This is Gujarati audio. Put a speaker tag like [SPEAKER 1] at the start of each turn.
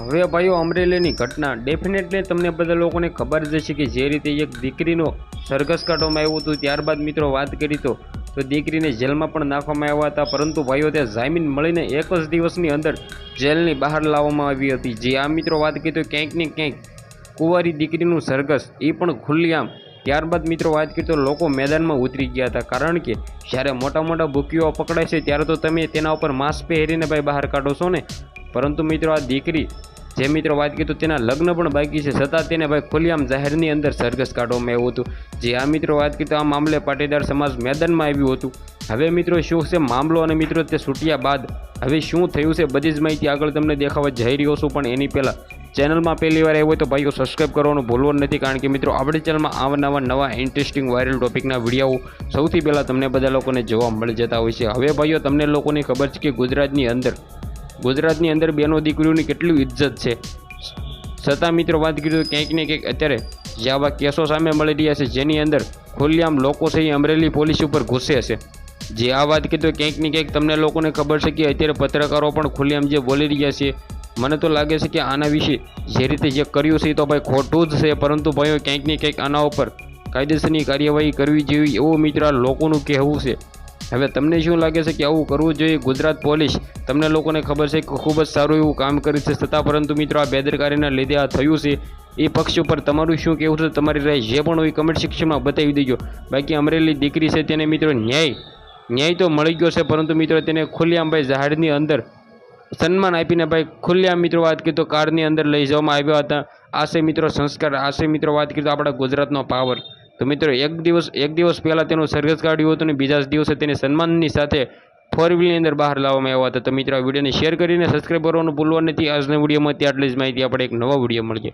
[SPEAKER 1] હવે ભાઈઓ, અમરેલીની ઘટના. ડેફિનેટલી તમને બધા લોકોને ખબર જ હશે કે જે રીતે એક દીકરીનો સરઘસ કાઢવામાં આવ્યું હતું, ત્યારબાદ મિત્રો વાત કરી તો દીકરીને જેલમાં પણ નાખવામાં આવ્યા હતા, પરંતુ ભાઈઓ તે જામીન મળીને એક જ દિવસની અંદર જેલની બહાર લાવવામાં આવી હતી. જે આ મિત્રો, વાત કરી તો ક્યાંક ને ક્યાંક કુંવારી દીકરીનું સરઘસ એ પણ ખુલ્લેઆમ ત્યારબાદ મિત્રો, વાત કરીએ તો લોકો મેદાનમાં ઉતરી ગયા હતા. કારણ કે, જ્યારે મોટા મોટા ભૂકીઓ પકડાય છે, ત્યારે તો તમે તેના ઉપર માસ્ક પહેરીને ભાઈ બહાર કાઢો છો ને? પરંતુ મિત્રો આ દીકરી, જે મિત્રો વાત કરી તો તેના લગ્ન પણ બાકી છે. છતાં તેને ભાઈ ખુલ્લેઆમ જાહેરની અંદર સરઘસ કાઢવામાં આવ્યું હતું. જે આ મિત્રો વાત કરી તો આ મામલે પાટીદાર સમાજ મેદાનમાં આવ્યું હતું. હવે મિત્રો શું છે મામલો અને મિત્રો તે છૂટ્યા બાદ હવે શું થયું છે બધી જ માહિતી આગળ તમને દેખાવા જઈ રહ્યો છું. પણ એની પહેલાં ચેનલમાં પહેલી વાર આવ્યો હોય તો ભાઈઓ સબસ્ક્રાઈબ કરવાનું ભૂલવું નથી. કારણ કે મિત્રો આપણી ચેનલમાં આવા નવા ઇન્ટરેસ્ટિંગ વાયરલ ટોપિકના વીડિયો સૌથી પહેલાં તમને બધા લોકોને જોવા મળી જતા હોય છે. હવે ભાઈઓ તમને લોકોને ખબર છે કે ગુજરાતની અંદર ગુજરાતની અંદર બેનો દીકરીઓની કેટલી ઇજ્જત છે. છતાં મિત્રો વાત કરી તો ક્યાંક ને ક્યાંક અત્યારે જે આવા કેસો સામે મળી રહ્યા છે, જેની અંદર ખુલ્લેઆમ લોકો એ અમરેલી પોલીસ ઉપર ઘૂસે છે. જે આ વાત કીધું તો ક્યાંક ને ક્યાંક તમને લોકોને ખબર છે કે અત્યારે પત્રકારો પણ ખુલ્લેઆમ જે બોલી રહ્યા છે, મને તો લાગે છે કે આના વિશે જે રીતે જે કર્યું છે તો ભાઈ ખોટું જ છે, પરંતુ ભાઈઓ ક્યાંક ને ક્યાંક આના ઉપર કાયદેસરની કાર્યવાહી કરવી જેવી એવું મિત્ર લોકોનું કહેવું છે. હવે તમને શું લાગે છે કે આવું કરવું જોઈએ ગુજરાત પોલીસ? તમને લોકોને ખબર છે કે ખૂબ જ સારું એવું કામ કર્યું છે. છતાં પરંતુ મિત્રો આ બેદરકારીના લીધે આ થયું છે. એ પક્ષ ઉપર તમારું શું કહેવું છે? તમારી રાય જે પણ હોય કમેન્ટ સેક્શનમાં બતાવી દેજો. બાકી અમરેલી દીકરી છે તેને મિત્રો ન્યાય ન્યાય તો મળી ગયો છે, પરંતુ મિત્રો તેને ખુલ્લેઆમ ભાઈ ઝાડની અંદર સન્માન આપીને ભાઈ ખુલ્લેઆમ મિત્રો વાત કરીએ તો કારની અંદર લઈ જવામાં આવ્યા હતા. આ મિત્રો સંસ્કાર આ મિત્રો વાત કરીએ તો આપણા ગુજરાતનો પાવર તો મિત્રો, એક દિવસ એક દિવસ પહેલાં તેનું સરઘસ કાઢ્યું હતું અને બીજા દિવસે તેને સન્માનની સાથે ફોર વ્હીલની અંદર બહાર લાવવામાં આવ્યા હતા. તો મિત્રો, આ વિડીયોને શેર કરીને સબસ્ક્રાઈબ કરવાનું ભૂલવા નથી. આજના વિડીયોમાં આટલી જ માહિતી. આપણે એક નવા વીડિયો મળીએ.